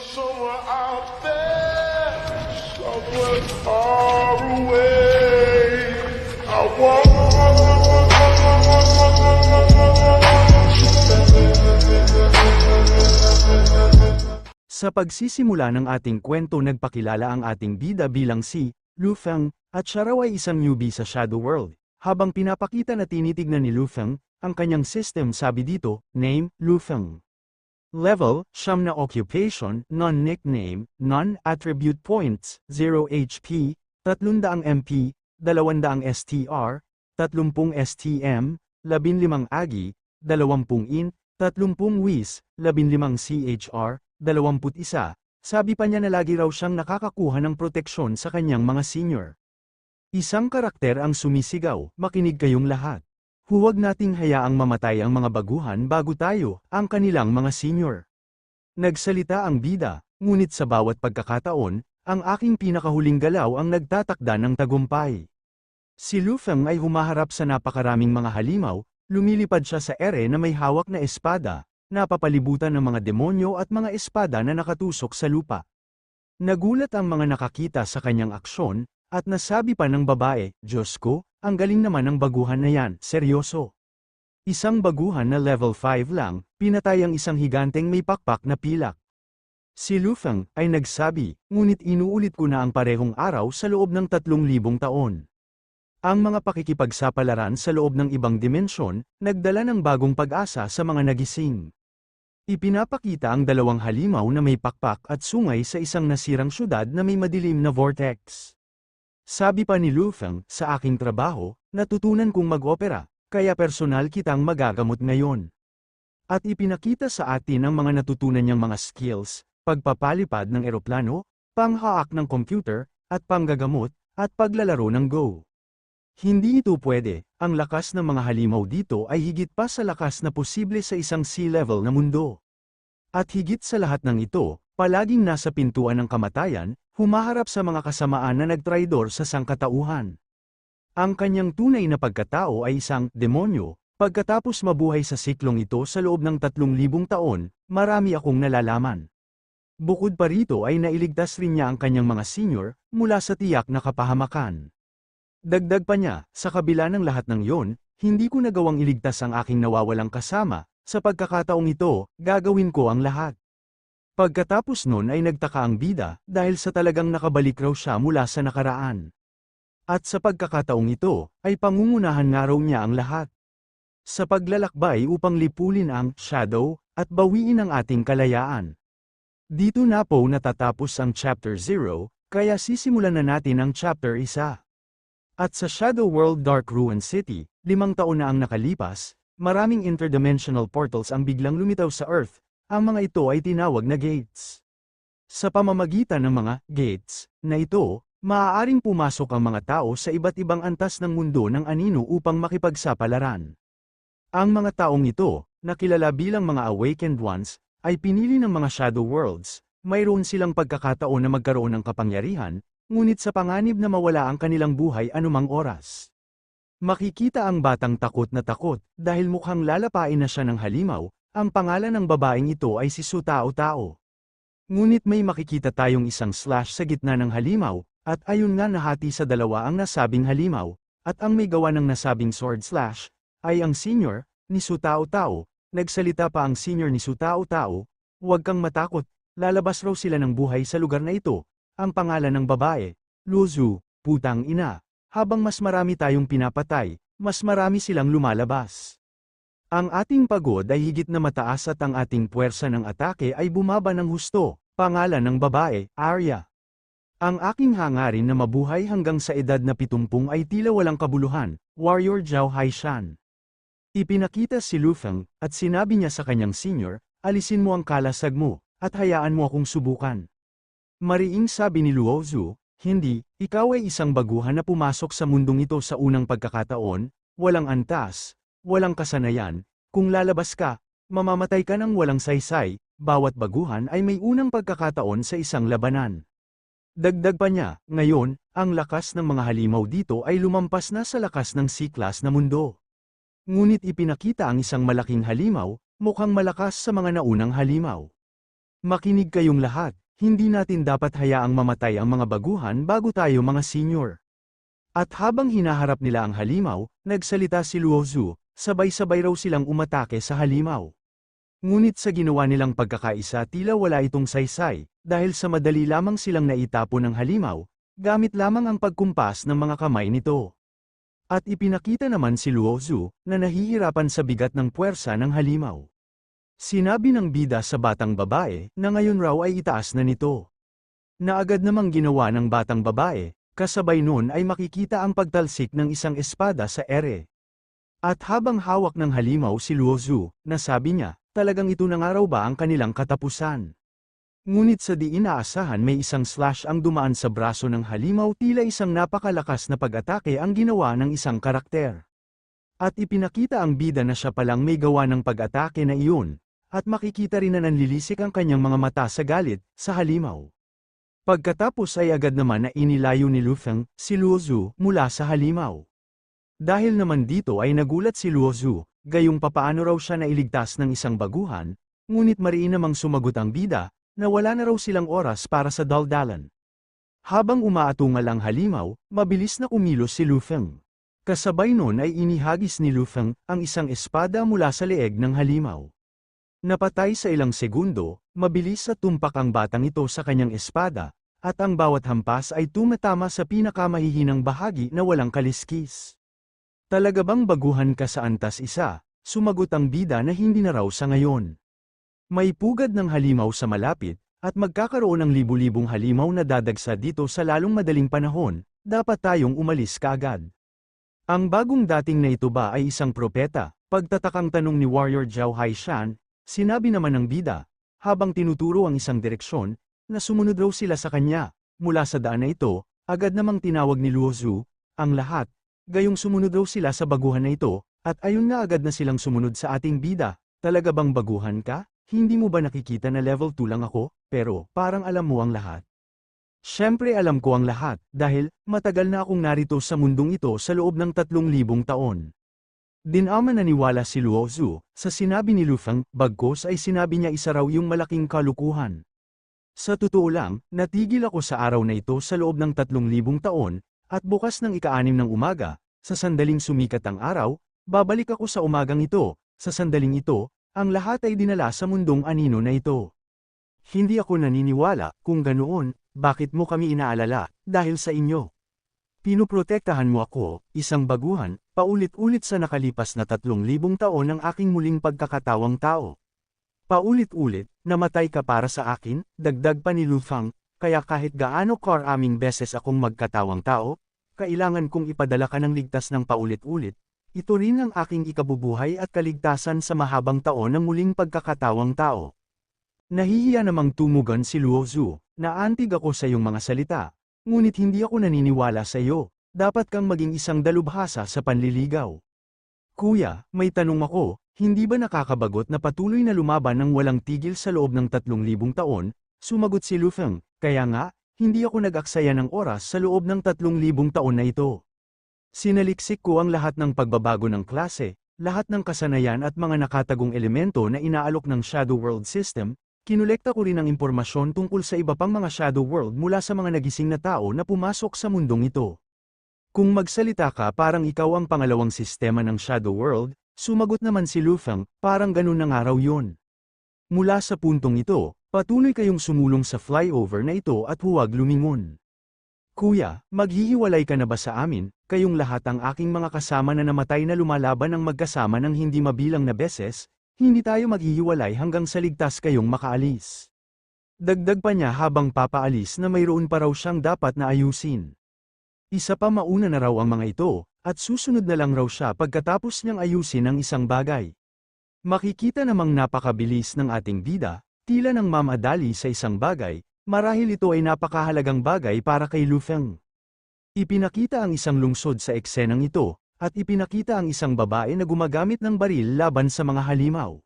somewhere out there, somewhere far away. I Sa pagsisimula ng ating kwento nagpakilala ang ating bida bilang si Lu Feng, at siya raw ay isang newbie sa Shadow World. Habang pinapakita na tinitignan ni Lu Feng, ang kanyang system sabi dito, name, Lu Feng. Level, siyam na occupation, non-nickname, non-attribute points, 0 HP, 300 MP, 200 STR, 30 STM, 15 AGI, 20 INT, 30 WIS, 15 CHR, 21. Sabi pa niya na lagi raw siyang nakakakuha ng proteksyon sa kanyang mga senior. Isang karakter ang sumisigaw, makinig kayong lahat. Huwag nating hayaang mamatay ang mga baguhan bago tayo, ang kanilang mga senior. Nagsalita ang bida, ngunit sa bawat pagkakataon, ang aking pinakahuling galaw ang nagtatakda ng tagumpay. Si Lufeng ay humaharap sa napakaraming mga halimaw, lumilipad siya sa ere na may hawak na espada, napapalibutan ng mga demonyo at mga espada na nakatusok sa lupa. Nagulat ang mga nakakita sa kanyang aksyon, at nasabi pa ng babae, Diyos ko, ang galing naman ng baguhan na yan, seryoso. Isang baguhan na level 5 lang, pinatay ang isang higanteng may pakpak na pilak. Si Lufeng ay nagsabi, ngunit inuulit ko na ang parehong araw sa loob ng 3,000 taon. Ang mga pakikipagsapalaran sa loob ng ibang dimensyon, nagdala ng bagong pag-asa sa mga nagising. Ipinapakita ang dalawang halimaw na may pakpak at sungay sa isang nasirang syudad na may madilim na vortex. Sabi pa ni Lufeng, sa aking trabaho, natutunan kong mag-opera, kaya personal kitang magagamot ngayon. At ipinakita sa atin ang mga natutunan niyang mga skills, pagpapalipad ng eroplano, panghaak ng computer, at panggagamot, at paglalaro ng Go. Hindi ito pwede, ang lakas ng mga halimaw dito ay higit pa sa lakas na posible sa isang sea level na mundo. At higit sa lahat ng ito, palaging nasa pintuan ng kamatayan, humaharap sa mga kasamaan na nagtraidor sa sangkatauhan. Ang kanyang tunay na pagkatao ay isang demonyo, pagkatapos mabuhay sa siklong ito sa loob ng 3,000 taon, marami akong nalalaman. Bukod pa rito ay nailigtas rin niya ang kanyang mga senior, mula sa tiyak na kapahamakan. Dagdag pa niya, sa kabila ng lahat ng yon, hindi ko nagawang iligtas ang aking nawawalang kasama, sa pagkakataong ito, gagawin ko ang lahat. Pagkatapos nun ay nagtaka ang bida, dahil sa talagang nakabalik raw siya mula sa nakaraan. At sa pagkakataong ito, ay pangungunahan nga raw niya ang lahat. Sa paglalakbay upang lipulin ang shadow, at bawiin ang ating kalayaan. Dito na po natatapos ang chapter 0, kaya sisimulan na natin ang chapter 1. At sa Shadow World Dark Ruin City, limang taon na ang nakalipas, maraming interdimensional portals ang biglang lumitaw sa Earth, ang mga ito ay tinawag na gates. Sa pamamagitan ng mga gates na ito, maaaring pumasok ang mga tao sa iba't ibang antas ng mundo ng anino upang makipagsapalaran. Ang mga taong ito, na kilala bilang mga awakened ones, ay pinili ng mga shadow worlds, mayroon silang pagkakataon na magkaroon ng kapangyarihan, ngunit sa panganib na mawala ang kanilang buhay anumang oras. Makikita ang batang takot na takot, dahil mukhang lalapain na siya ng halimaw, ang pangalan ng babaeng ito ay si Sutao Tao. Ngunit may makikita tayong isang slash sa gitna ng halimaw, at ayun nga nahati sa dalawa ang nasabing halimaw, at ang may gawa ng nasabing sword slash, ay ang senior, ni Sutao Tao, nagsalita pa ang senior ni Sutao Tao, huwag kang matakot, lalabas raw sila ng buhay sa lugar na ito, ang pangalan ng babae, Luzu, putang ina. Habang mas marami tayong pinapatay, mas marami silang lumalabas. Ang ating pagod ay higit na mataas at ang ating puwersa ng atake ay bumaba ng husto, pangalan ng babae, Arya. Ang aking hangarin na mabuhay hanggang sa edad na 70 ay tila walang kabuluhan, Warrior Zhao Haishan. Ipinakita si Lufeng, at sinabi niya sa kanyang senior, alisin mo ang kalasag mo, at hayaan mo akong subukan. Mariing sabi ni Luozu, hindi, ikaw ay isang baguhan na pumasok sa mundong ito sa unang pagkakataon, walang antas, walang kasanayan, kung lalabas ka, mamamatay ka ng walang saysay, bawat baguhan ay may unang pagkakataon sa isang labanan. Dagdag pa niya, ngayon, ang lakas ng mga halimaw dito ay lumampas na sa lakas ng C-class na mundo. Ngunit ipinakita ang isang malaking halimaw, mukhang malakas sa mga naunang halimaw. Makinig kayong lahat, hindi natin dapat hayaang mamatay ang mga baguhan bago tayo mga senior. At habang hinaharap nila ang halimaw, nagsalita si Luozu, sabay-sabay raw silang umatake sa halimaw. Ngunit sa ginawa nilang pagkakaisa tila wala itong saysay, dahil sa madali lamang silang naitapon ng halimaw, gamit lamang ang pagkumpas ng mga kamay nito. At ipinakita naman si Luozu, na nahihirapan sa bigat ng puwersa ng halimaw. Sinabi ng bida sa batang babae, na ngayon raw ay itaas na nito. Na agad namang ginawa ng batang babae, kasabay nun ay makikita ang pagtalsik ng isang espada sa ere. At habang hawak ng halimaw si Luozu, nasabi niya, talagang ito na nga raw ba ang kanilang katapusan. Ngunit sa di inaasahan may isang slash ang dumaan sa braso ng halimaw tila isang napakalakas na pag-atake ang ginawa ng isang karakter. At ipinakita ang bida na siya palang may gawa ng pag-atake na iyon, at makikita rin na nanlilisik ang kanyang mga mata sa galit, sa halimaw. Pagkatapos ay agad naman na inilayo ni Lufeng, si Luozu, mula sa halimaw. Dahil naman dito ay nagulat si Luozu, gayong papaano raw siya nailigtas ng isang baguhan, ngunit mariin namang sumagot ang bida, na wala na raw silang oras para sa daldalan. Habang umaatungal ang halimaw, mabilis na kumilos si Lufeng. Kasabay nun ay inihagis ni Lufeng, ang isang espada mula sa leeg ng halimaw. Napatay sa ilang segundo, mabilis sa tumpak ang batang ito sa kanyang espada, at ang bawat hampas ay tumatama sa pinakamahihinang bahagi na walang kaliskis. Talaga bang baguhan ka sa antas isa? Sumagot ang bida na hindi na raw sa ngayon. May pugad ng halimaw sa malapit, at magkakaroon ng libu-libong halimaw na dadagsa dito sa lalong madaling panahon, dapat tayong umalis kaagad. Ang bagong dating na ito ba ay isang propeta? Pagtatakang tanong ni Warrior Zhao Haishan, sinabi naman ng bida, habang tinuturo ang isang direksyon, na sumunod raw sila sa kanya. Mula sa daan na ito, agad namang tinawag ni Luozu, ang lahat, gayong sumunod raw sila sa baguhan na ito, at ayun na agad na silang sumunod sa ating bida. Talaga bang baguhan ka? Hindi mo ba nakikita na level 2 lang ako, pero parang alam mo ang lahat? Siyempre alam ko ang lahat, dahil matagal na akong narito sa mundong ito sa loob ng 3,000 taon. Dinama naniwala si Luozu, sa sinabi ni Lufeng, bagkos ay sinabi niya isa raw yung malaking kalukuhan. Sa totoo lang, natigil ako sa araw na ito sa loob ng 3,000 taon, at bukas ng ika-anim ng umaga, sa sandaling sumikat ang araw, babalik ako sa umagang ito, sa sandaling ito, ang lahat ay dinala sa mundong anino na ito. Hindi ako naniniwala, kung ganoon, bakit mo kami inaalala, dahil sa inyo. Pinuprotektahan mo ako, isang baguhan, paulit-ulit sa nakalipas na tatlong libong taon ng aking muling pagkakatawang tao. Paulit-ulit, namatay ka para sa akin, dagdag pa ni Lufang, kaya kahit gaano karaming beses akong magkatawang tao, kailangan kong ipadala ka ng ligtas ng paulit-ulit, ito rin ang aking ikabubuhay at kaligtasan sa mahabang taon ng muling pagkakatawang tao. Nahihiya namang tumugan si Luozu, naantig ako sa iyong mga salita, ngunit hindi ako naniniwala sa iyo, dapat kang maging isang dalubhasa sa panliligaw. Kuya, may tanong ako, hindi ba nakakabagot na patuloy na lumaban ng walang tigil sa loob ng 3,000 taon? Sumagot si Lufeng, kaya nga, hindi ako nag-aksaya ng oras sa loob ng 3,000 taon na ito. Sinaliksik ko ang lahat ng pagbabago ng klase, lahat ng kasanayan at mga nakatagong elemento na inaalok ng Shadow World System, kinolekta ko rin ang impormasyon tungkol sa iba pang mga Shadow World mula sa mga nagising na tao na pumasok sa mundong ito. Kung magsalita ka parang ikaw ang pangalawang sistema ng Shadow World, sumagot naman si Lufeng, parang ganun na nga raw yun. Mula sa puntong ito, patuloy kayong sumulong sa flyover na ito at huwag lumingon. Kuya, maghihiwalay ka na ba sa amin, kayong lahat ang aking mga kasama na namatay na lumalaban ng magkasama ng hindi mabilang na beses, hindi tayo maghihiwalay hanggang sa ligtas kayong makaalis. Dagdag pa niya habang papaalis na mayroon pa raw siyang dapat na ayusin. Isa pa mauna na raw ang mga ito, at susunod na lang raw siya pagkatapos niyang ayusin ang isang bagay. Makikita namang napakabilis ng ating bida, tila ng mamadali sa isang bagay, marahil ito ay napakahalagang bagay para kay Lufeng. Ipinakita ang isang lungsod sa eksenang ito, at ipinakita ang isang babae na gumagamit ng baril laban sa mga halimaw.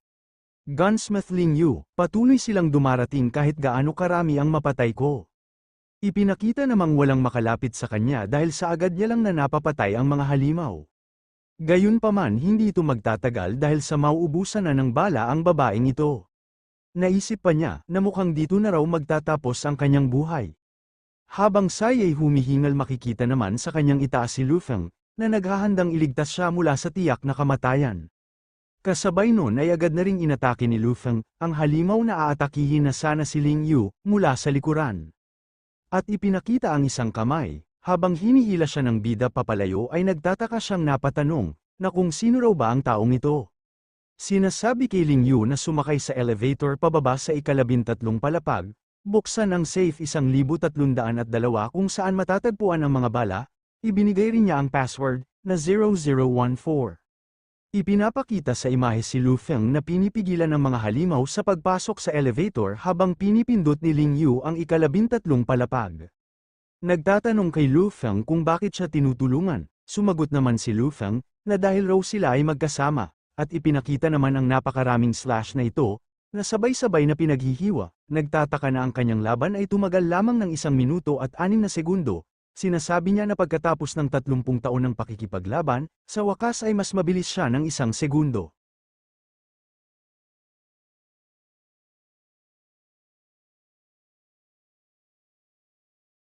Gunsmith Ling Yu, patuloy silang dumarating kahit gaano karami ang mapatay ko. Ipinakita namang walang makalapit sa kanya dahil sa agad niya lang na napapatay ang mga halimaw. Gayunpaman hindi ito magtatagal dahil sa mauubusan na ng bala ang babaeng ito. Naisip pa niya na mukhang dito na raw magtatapos ang kanyang buhay. Habang Sai ay humihingal makikita naman sa kanyang itaas si Lufeng, na naghahandang iligtas siya mula sa tiyak na kamatayan. Kasabay nun ay agad na ring inatake ni Lufeng, ang halimaw na aatakihin na sana si Ling Yu, mula sa likuran. At ipinakita ang isang kamay, habang hinihila siya ng bida papalayo ay nagtataka siyang napatanong, na kung sino raw ba ang taong ito. Sinasabi kay Ling Yu na sumakay sa elevator pababa sa ikalabintatlong palapag, buksan ang safe isang libu tatlundaan at dalawa kung saan matatagpuan ang mga bala, ibinigay rin niya ang password, na 0014. Ipinapakita sa imahe si Lu Feng na pinipigilan ng mga halimaw sa pagpasok sa elevator habang pinipindot ni Ling Yu ang ikalabintatlong palapag. Nagtatanong kay Lu Feng kung bakit siya tinutulungan, sumagot naman si Lu Feng, na dahil raw sila ay magkasama, at ipinakita naman ang napakaraming slash na ito, na sabay-sabay na pinaghihiwa, nagtataka na ang kanyang laban ay tumagal lamang ng isang minuto at anim na segundo, sinasabi niya na pagkatapos ng 30 taon ng pakikipaglaban, sa wakas ay mas mabilis siya ng isang segundo.